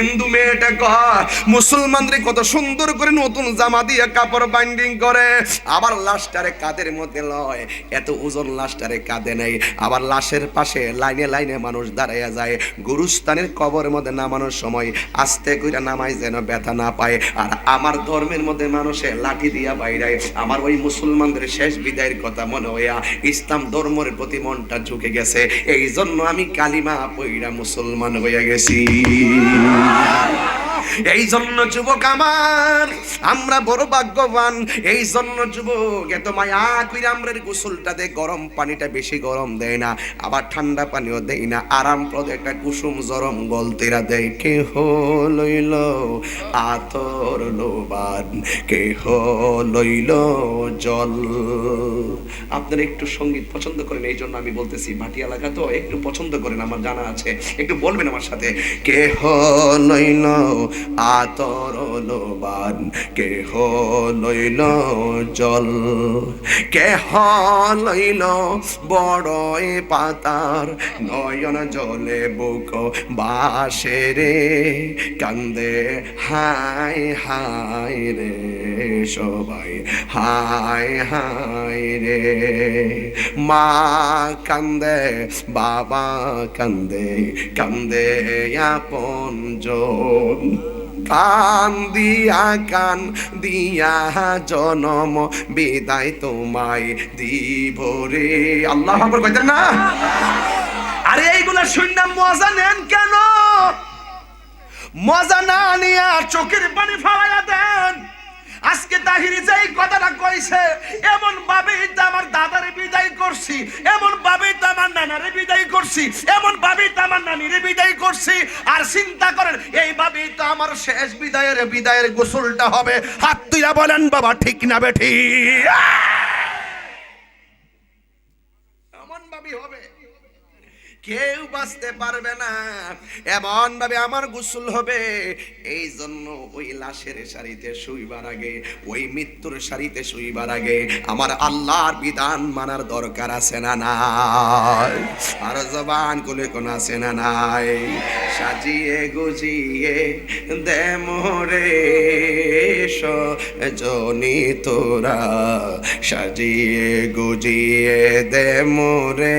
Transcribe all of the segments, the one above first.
হিন্দু মেয়েটা কয় মুসলমানদের কত সুন্দর করে নতুন জামা দিয়ে কাপড় বাইন্ডিং করে। আবার লাশটারে কাদের মধ্যে লয়? এত ওজন লাশটারে কাঁধে নেই। আবার লাশের পাশে লাইনে লাইনে মানুষ দাঁড়াইয়া যায়। গুরুস্থানের কবরের মধ্যে নামানোর সময় আস্তে করে নামাই যেন ব্যথা না পায়। আর আমার ধর্মের মধ্যে মানুষে লাঠি দিয়া বাইরায়। আমার ওই মুসলমানদের শেষ বিদায়ের কথা মনে হইয়া ইসলাম ধর্মের প্রতি মনটা ঝুঁকে গেছে। এই জন্য আমি কালিমা পইরা মুসলমান হইয়া গেছি। Amen. এই জন্য যুবক আমার, আমরা বড় ভাগ্যবান। এই জন্য যুবক, এত মায়া কইরা আমরা গোসলটা দে গরম পানিটা বেশি গরম দেয় না, আবার ঠান্ডা পানিও দেয় না। আরাম প্রদ একটা কুসুম জরম গলতেরা দেয়। কে লইল আতর লোবান কে লইল জল। আপনারা একটু সংগীত পছন্দ করেন, এই জন্য আমি বলতেছি ভাটি এলাকা তো একটু পছন্দ করেন, আমার জানা আছে। একটু বলবেন আমার সাথে। কে লইল আতর লোবান কে লইল জল কে লইল বড় পাতার, নয়ন জলে বুক বাসে রে, কান্দে হায় হায় রে। সবাই। হাই হাই রে, মা কান্দে, বাবা কান্দে কান্দে আপন জন। কান দিয়া কান দিয়া জনম, বিদায় তোমায় দিব রে। আল্লাহ কইতেন না? আরে এইগুলা শুনলাম মজা নেন কেন? মজা না নিয়া চোখের পানি ফালাইয়া দেন। আজকে তাহিরি যেই কথাটা কইছে, এমন ভাবেই তো আমার দাদারে বিদায় করছি, এমন ভাবেই তো আমার নানারে বিদায় করছি, এমন ভাবেই তো আমার নানিরে বিদায় করছি। আর চিন্তা করেন, এই ভাবেই তো আমার শেষ বিদায়ের বিদায়ের গোসলটা হবে। হাত তুইরা বলেন, বাবা, ঠিক না বেঠি এমন ভাবেই হবে কেউ বাঁচতে পারবে না। এমন ভাবে আমার গোসল হবে। এই জন্য ওই লাশের সারিতে শুইবার আগে, ওই মৃত্যুর সারিতে শুইবার আগে আমার আল্লাহর বিধান মানার দরকার আছে না নাই? আর জবান কোলে কোন আছে না নাই? সাজিয়ে গুজিয়ে দে মোরে জনি তোরা। সাজিয়ে গুজিয়ে দে মোরে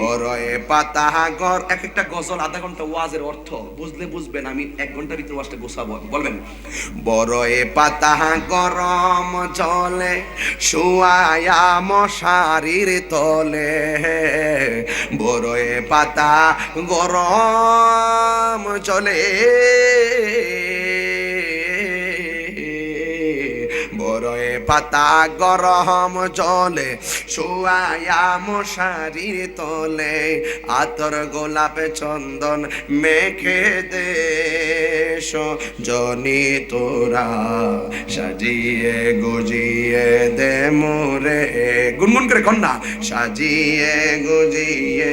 বড়য়ে পাতা গর এক একটা গজল আধা ঘণ্টা ওয়াজের অর্থ। বুঝলে বুঝবেন, আমি এক ঘণ্টার ভিতরে ওয়াজটা গোছাবো বলবেন বড়য়ে পাতা, গরম জলে শুয়ায়া মশারির তলে বড়য়ে পাতা, গরম চলে বড়য়ে পাতা গরম জলে শুয়ায়া মশারির তলে, আতর গোলাপ চন্দন মেখে দে জনি তোরা সাজিয়ে গুজিয়ে দে মোরে। গুনগুন করে কন্যা, সাজিয়ে গুজিয়ে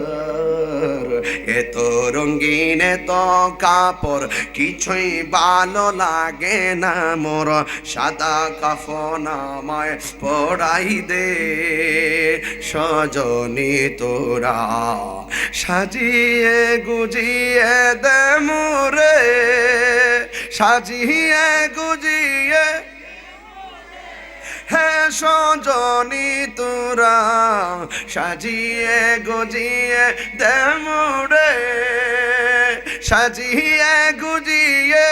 এত তো কাপড়, কিছুই ভালো লাগে না মোর। সাদা কাফন আমায় পড়াই দে, সজনি তোরা। সাজিয়ে গুজিয়ে দে মোরে, সাজিয়ে গুজিয়ে হে সজনি তোরা। সাজিয়ে গজিয়ে দেমুরে সাজিয়ে, গুজিয়ে।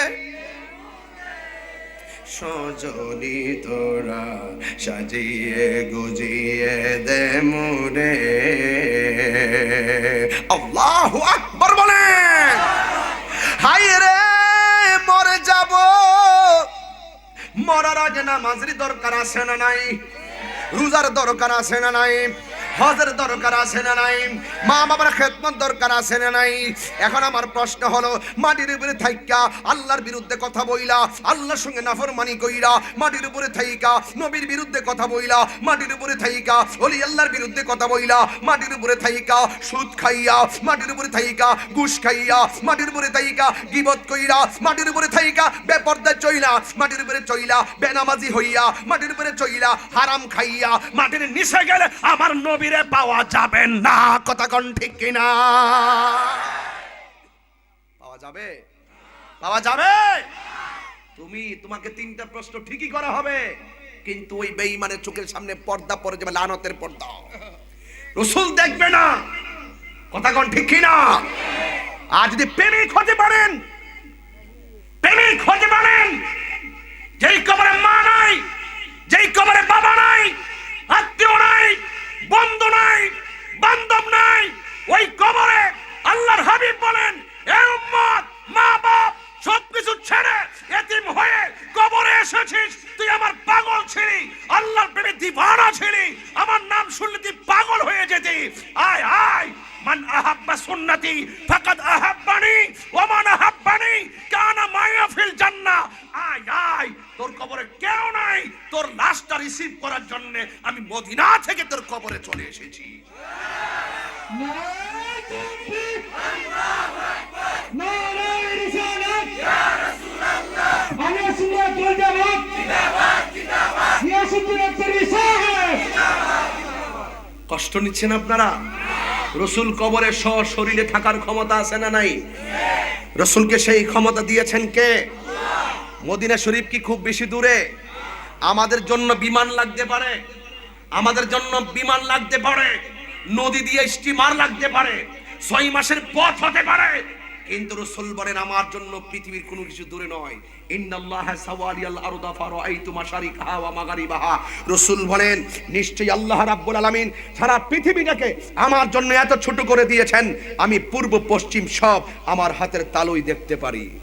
সজনি তোরা সাজিয়ে, গুজিয়ে দে মুরে আল্লাহু আকবার বলেন। হাই রে, মরে যাব। মরার আগে নামাজের দরকার আছে না নাই? রোজার দরকার আছে না নাই? হজের দরকার আছে না নাই? মা বাবার খেদমত দরকার আছে না নাই? এখন আমার প্রশ্ন হলো, মাটির উপরে থাইকা আল্লাহর বিরুদ্ধে কথা বইলা, আল্লাহর সঙ্গে নাফরমানি কইরা মাটির উপরে থাইকা, নবীর বিরুদ্ধে কথা বইলা, মাটির উপরে থাইকা, ওলি আল্লাহর বিরুদ্ধে কথা বইলা, মাটির উপরে থাইকা, সুদ খাইয়া, মাটির উপরে থাইকা, ঘুষ খাইয়া, মাটির উপরে থাইকা, গিবত কইরা, মাটির উপরে থাইকা বেপর্দা চইলা, মাটির উপরে চইলা, বেনামাজি হইয়া, মাটির উপরে চইলা, হারাম খাইয়া, মাটির নিচে গেলে আমার নবীরে পাওয়া যাবে না। কথা কোন ঠিক কিনা? পাওয়া যাবে? পাওয়া যাবে? তুমি, তোমাকে তিনটা প্রশ্ন ঠিকই করা হবে। কিন্তু ওই বেঈমানের চোখের সামনে পর্দা পড়ে যাবে, লানতের পর্দা। রসুল দেখবে না। কথা কোন ঠিক কিনা? আর যদি প্রেমিক হতে পারেন আয় আয়। মান আহাব্বা সুন্নতি, ফাকাদ আহাব্বানি, ওয়া মান আহাব্বানি, কানা মায়া ফিল জান্নাহ আয় আয়। তোর কবরে কেউ নাই। তোর লাশটা রিসিভ করার জন্য আমি মদিনা থেকে তোর কবরে চলে এসেছি। কষ্ট নিচ্ছেন আপনারা? রসুল কবরে স শরীরে থাকার ক্ষমতা আছে না নাই? রসুলকে সেই ক্ষমতা দিয়েছেন কে? মদিনা শরীফ কি খুব বেশি দূরে? আমাদের জন্য বিমান লাগতে পারে। আমাদের জন্য বিমান লাগতে পারে। নদী দিয়ে স্টিমার লাগতে পারে। ছয় মাসের পথ হতে পারে। কিন্তু রসুল বলেন, আমার জন্য পৃথিবীর কোনো কিছু দূরে নয়। আমি পূর্ব পশ্চিম সব আমার হাতের তালুই দেখতে পারি।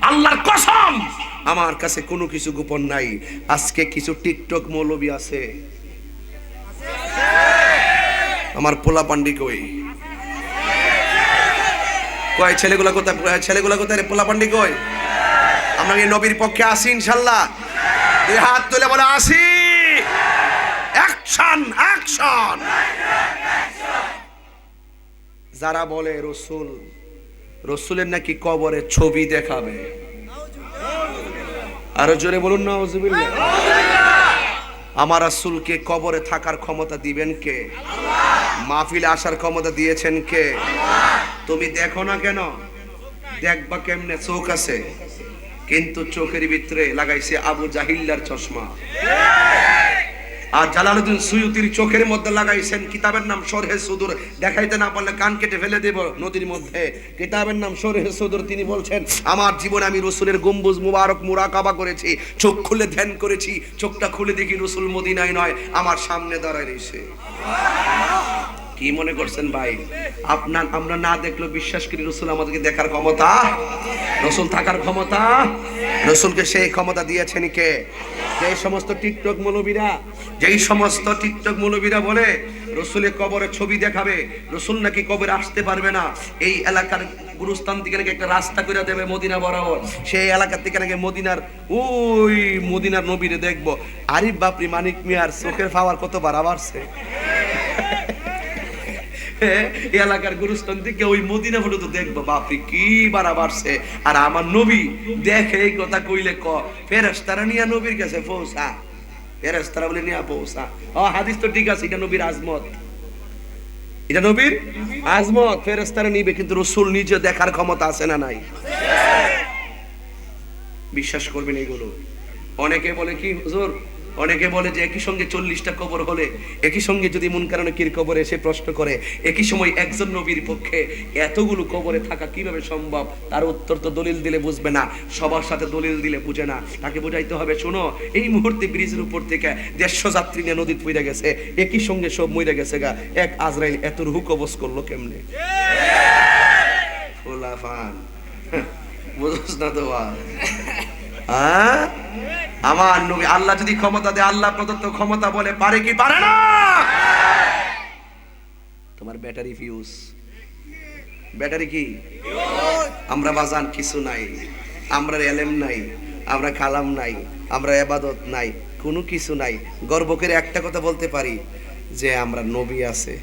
আল্লাহর কসম, আমার কাছে কোনো কিছু গোপন নাই। আজকে কিছু টিকটক মৌলবী আছে। আমার পোলা পান্ডি কই? কয়, ছেলেগুলো কোথায় ছেলেগুলা কোথায় রে? পোলা পান্ডি কই? আমরা কি নবীর পক্ষে আসি ইনশাল্লাহ? দুই হাত তুলে বলে, আসি। অ্যাকশন অ্যাকশন যারা বলে রসুল, রসুলের নাকি কবরে ছবি দেখাবে। আরও জোরে বলুন না আমার রাসূলকে কবরে থাকার ক্ষমতা দিবেন কে? মাহফিলে আসার ক্ষমতা দিয়েছেন কে? তুমি দেখো না কেন? দেখবা কেমনে? চোখ আছে, কিন্তু চোখের ভিতরে লাগাইছে আবু জাহিল্লার চশমা। আর জালালউদ্দিন সুয়ুতির চোখের মধ্যে লাগাইছেন কিতাবের নাম সরহে সুদূর। দেখাইতে না পারলে কান কেটে ফেলে দেব নদীর মধ্যে। কিতাবের নাম সরহে সুদূর, তিনি বলছেন, আমার জীবনে আমি রসুলের গম্বুজ মুবারক মুরাকাবা করেছি, চোখ খুলে ধ্যান করেছি, চোখটা খুলে দেখি রসুল মদিনায় নয়, আমার সামনে দাঁড়ায় রয়েছে। কি মনে করছেন ভাই? আপনার আমরা না দেখলেও বিশ্বাস করি রসুল আমাদেরকে দেখার ক্ষমতা। রসুল থাকার ক্ষমতা। রসুলকে সেই ক্ষমতা দিয়েছেন কে? যেই সমস্ত টিকটক মৌলবীরা যেই সমস্ত টিকটক মৌলবীরা বলে রসুলের কবরে ছবি দেখাবে, রসুল নাকি কবরে আসতে পারবে না। এই এলাকার গুরুস্থান থেকে নাকি একটা রাস্তা করে দেবে মদিনা বরাবর। সেই এলাকার থেকে নাকি মদিনার ওই মদিনার নবীরে দেখব। আরিফ বাপরি, মানিক মিয়ার চোখের পাওয়ার কত বাড়া বাড়ছে এলাকার গুরুস্থান থেকে ওই মদিনা ফটো তো দেখব, বাপরে, কি বাড়া বাড়ছে আর আমার নবী দেখে এই কথা কইলে ক নিয়ে নবীর কাছে পৌঁছা। বলে, নিয়ে পৌঁছা। ও হাদিস তো ঠিক আছে, এটা নবীর আজমত। এটা নবীর আজমত। নিবে, কিন্তু রসুল নিজে দেখার ক্ষমতা আছে না নাই? বিশ্বাস করবেন এগুলো। অনেকে বলে কি, হুজুর অনেকে বলে যে একই সঙ্গে চল্লিশটা কবর হলে একই সঙ্গে যদি মন কারণে কির কবরে এসে প্রশ্ন করে একই সময় একজন নবীর পক্ষে এতগুলো কবরে থাকা কীভাবে সম্ভব? তার উত্তর তো দলিল দিলে বুঝবে না সবার সাথে দলিল দিলে বুঝে না। তাকে বুঝাইতে হবে শোনো এই মুহূর্তে ব্রিজের উপর থেকে দেড়শো যাত্রী নিয়ে নদীত পইরা গেছে একই সঙ্গে সব মইরা গেছে গা। এক আজরাইল এত রুহু কবজ করল কেমনে? খোলাফান বুঝছ না তো? হ্যাঁ আমার নবী, আল্লাহ যদি ক্ষমতা দেয়, আল্লাহ প্রদত্ত ক্ষমতা বলে পারে কি পারে না? তোমার ব্যাটারি ফিউজ ব্যাটারি কি? আমরা বাজান কিছু নাই। আমরা এলেম নাই, আমরা কালাম নাই, আমরা এবাদত নাই, কোনো কিছু নাই। গর্ব করে একটা কথা বলতে পারি যে আমরা নবী আছে।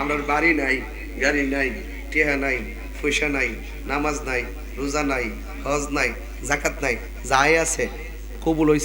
আমরা বাড়ি নাই, গাড়ি নাই, টেহা নাই, পয়সা নাই, নামাজ নাই, রোজা নাই হজ নাই জাকাত নাই যাই আছে কবুল হইছে।